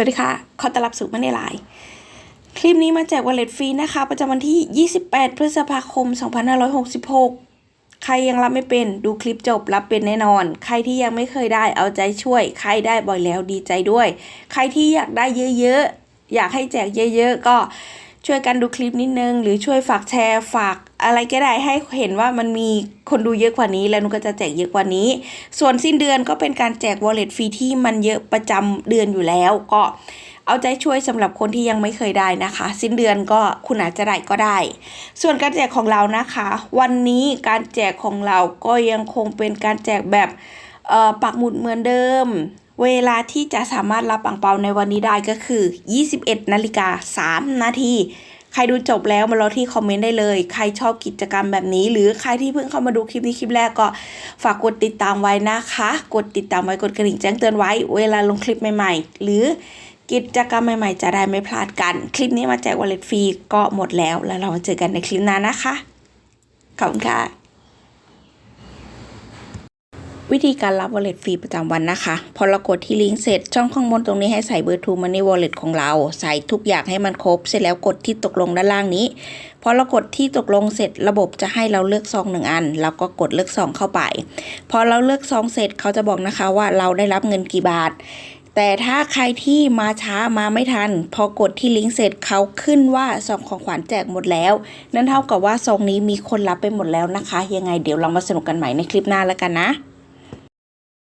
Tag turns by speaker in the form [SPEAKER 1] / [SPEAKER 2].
[SPEAKER 1] วัสดีค่ะ ขอต้อนรับสู่มันในไลน์คลิปนี้มาแจกวอลเล็ตฟรีนะคะ ประจำวันที่ 28 พฤษภาคม 2566 ใครยังรับไม่เป็นดูคลิปจบรับเป็นแน่นอน ใครที่ยังไม่เคยได้เอาใจช่วย ใครได้บ่อยแล้วดีใจด้วย ใครที่อยากได้เยอะๆ อยากให้แจกเยอะ ๆ ก็ ช่วยกันดูคลิปนิดนึง หรือช่วยฝากแชร์ฝากอะไรก็ได้ให้เห็นว่ามันมีคนดูเยอะกว่านี้ แล้วนุก็จะแจกเยอะกว่านี้ ส่วนสิ้นเดือนก็เป็นการแจก wallet ฟรีที่มันเยอะประจำเดือนอยู่แล้ว ก็เอาใจช่วยสำหรับคนที่ยังไม่เคยได้นะคะ สิ้นเดือนก็คุณอาจจะได้ก็ได้ ส่วนการแจกของเรานะคะ วันนี้การแจกของเราก็ยังคงเป็นการแจกแบบเอ่อปักหมุดเหมือนเดิม เวลาที่จะสามารถรับปังเปาในวันนี้ได้ก็คือ 21 นาฬิกา 3 นาทีใครดูจบแล้วมารอที่คอมเมนต์ได้เลย ใครชอบกิจกรรมแบบนี้ หรือใครที่เพิ่งเข้ามาดูคลิปนี้คลิปแรกก็ฝากกดติดตามไว้นะคะ กดติดตามไว้กดกระดิ่งแจ้งเตือนไว้ เวลาลงคลิปใหม่ๆ หรือกิจกรรมใหม่ๆ จะได้ไม่พลาดกัน คลิปนี้มาแจกวอลเล็ตฟรีก็หมดแล้ว แล้วเรามาเจอกันในคลิปหน้านะคะ ขอบคุณค่ะ วิธีการรับ wallet ฟรีประจำวันนะคะ พอเรากดที่ลิงก์เสร็จ ช่องข้างบนตรงนี้ให้ใส่เบอร์ True Money Wallet ของเรา ใส่ทุกอย่างให้มันครบ เสร็จแล้วกดที่ตกลงด้านล่างนี้ พอเรากดที่ตกลงเสร็จระบบจะให้เราเลือกซองหนึ่งอัน เราก็กดเลือกซองเข้าไป พอเราเลือกซองเสร็จเขาจะบอกนะคะว่าเราได้รับเงินกี่บาทแต่ถ้าใครที่มาช้ามาไม่ทัน พอกดที่ลิงก์เสร็จเขาขึ้นว่าซองของขวัญแจกหมดแล้ว นั่นเท่ากับว่าซองนี้มีคนรับไปหมดแล้วนะคะ ยังไงเดี๋ยวเรามาสนุกกันใหม่ในคลิปหน้าแล้วกันนะ